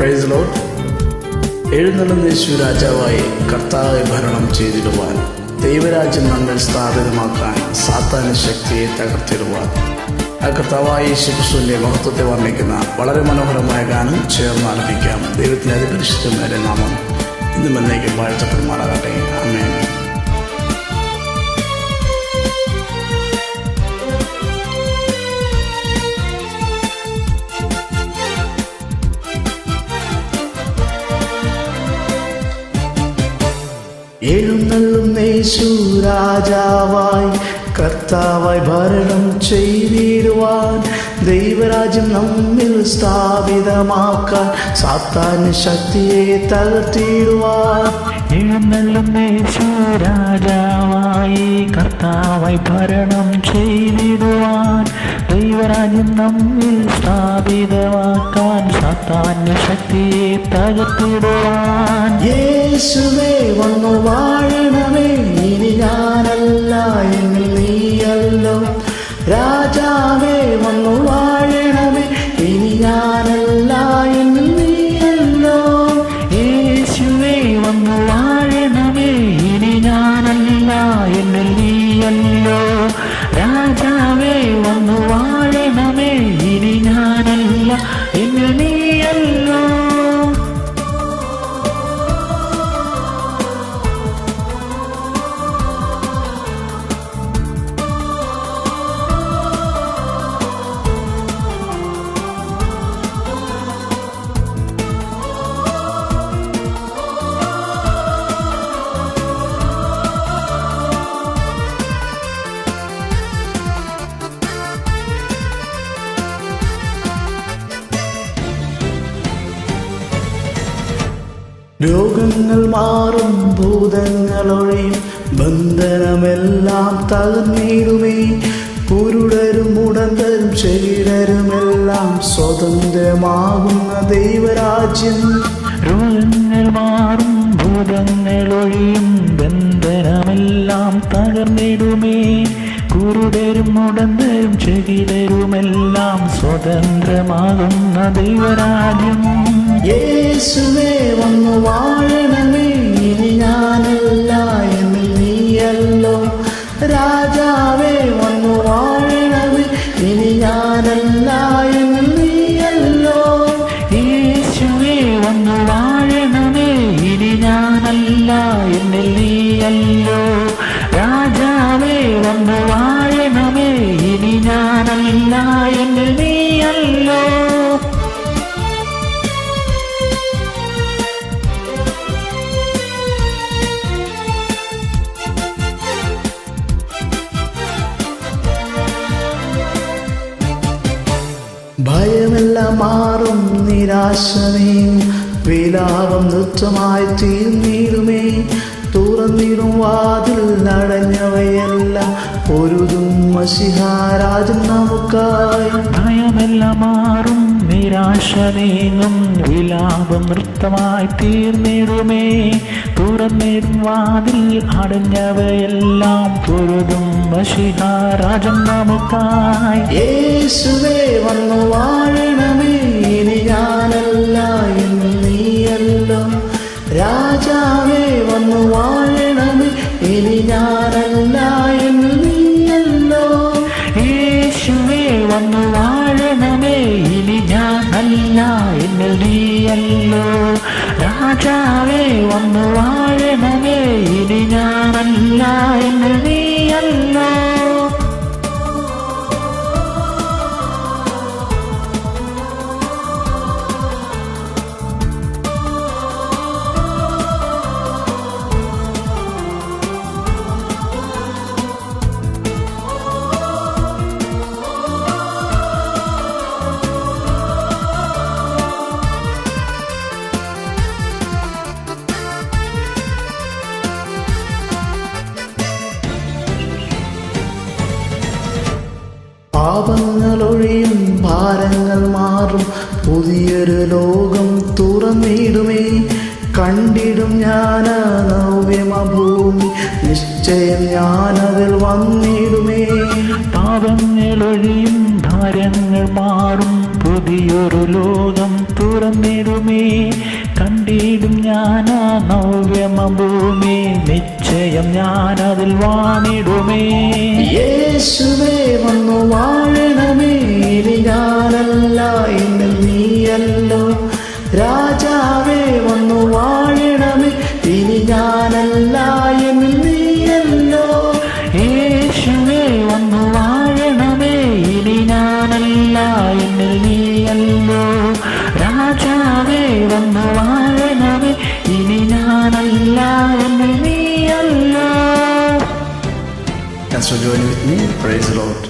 Price load എഴുന്നള്ളുന്ന യേശു രാജാവായി കർത്താവ് ഭരണം ചെയ്തിടുവാൻ ദൈവരാജ്യം നമ്മൾ സ്ഥാപിതമാക്കാൻ സാത്താന ശക്തിയെ തകർത്തിടുവാൻ. ആ കർത്താവായ ശിശുവിന്റെ മഹത്വത്തെ വർണിക്കുന്ന വളരെ മനോഹരമായ ഗാനം ചേർന്ന് ആലപിക്കാം. ദൈവത്തിന്റെ അതിപരിശുദ്ധമായ നാമം ഇന്നും എന്നേക്കും വാഴ്ത്തപ്പെടുമാറാകട്ടെ. അമ്മേ എഴുന്നള്ളും യേശു രാജാവായി. കർത്താവായി ഭരണം ചെയ്തിടുവാൻ ദൈവരാജ്യം നമ്മിൽ സ്ഥാപിതമാക്കാൻ സാത്താന് ശക്തിയെ തകർത്തിടുവാൻ എഴുന്നള്ളും യേശു രാജാവായി കർത്താവായി ഭരണം ചെയ്തിടുവാൻ ദൈവരാജ്യം നമ്മിൽ സ്ഥാപിതമാക്കാൻ സാത്താൻ ശക്തിയെ തകർത്തിടുവാൻ. യേശുവേ വന്നു വാഴണമേ രോഗങ്ങൾ മാറും ഭൂതങ്ങൾ ഒഴിയും ബന്ധനമെല്ലാം തകർന്നിടുമേ. കുരുടരും ഉടന്തരും ശരീരരുമെല്ലാം സ്വതന്ത്രമാകുന്ന ദൈവരാജ്യം. രോഗങ്ങൾ മാറും ഭൂതങ്ങൾ ഒഴിയും ബന്ധനമെല്ലാം തകർന്നിടുമേ. കുരുടരും മുടന്തരും ചെകിടരുമെല്ലാം സ്വതന്ത്രമാകുന്ന ദൈവരാജ്യം. യേശുവേ വന്നു വാഴണമേ. നിരാശനയും വിലാപം നൃത്തമായി തീർന്നിടുമേ. തുറന്നിടും വാതിൽ നടഞ്ഞവയെല്ലാം പൊരുതും മഷിഹാരാജൻ നമുക്കായി. ഭയമെല്ലാം മാറും നിരാശ നീങ്ങും വിലാപം നൃത്തമായി തീർന്നിടുമേ. തുറന്നിടും വാതിൽ അടഞ്ഞവയെല്ലാം പൊരുതും മഷിഹാരാജൻ നമുക്കായി. യേശുവേ വന്നു വാഴണമേ. വന്നു വാഴണമേ ഇനി ഞാനല്ല എന്നിൽ നീയല്ലോ. രാജാവേ വന്നു വാഴണമേ ഇനി ഞാനല്ല എന്നിൽ നീയല്ലോ പാപങ്ങളൊഴിയും ഭാരങ്ങൾ മാറും. പുതിയൊരു ലോകം തുറന്നിടുമേ. കണ്ടിടും ഞാൻ നവ്യമഭൂമി നിശ്ചയം ഞാനതിൽ വന്നിടുമേ. പാപങ്ങളൊഴിയും ഭാരങ്ങൾ മാറും. പുതിയൊരു ലോകം തുറന്നിടുമേ. കണ്ടിടും ഞാൻ നവ്യമഭൂമി നവ്യമ ഭൂമി നിശ്ചയം ഞാൻ അതിൽ വാണിടുമേ യേശുവേ വന്നു for joining with me. Praise the Lord.